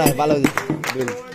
খারাপ ভালো ভালো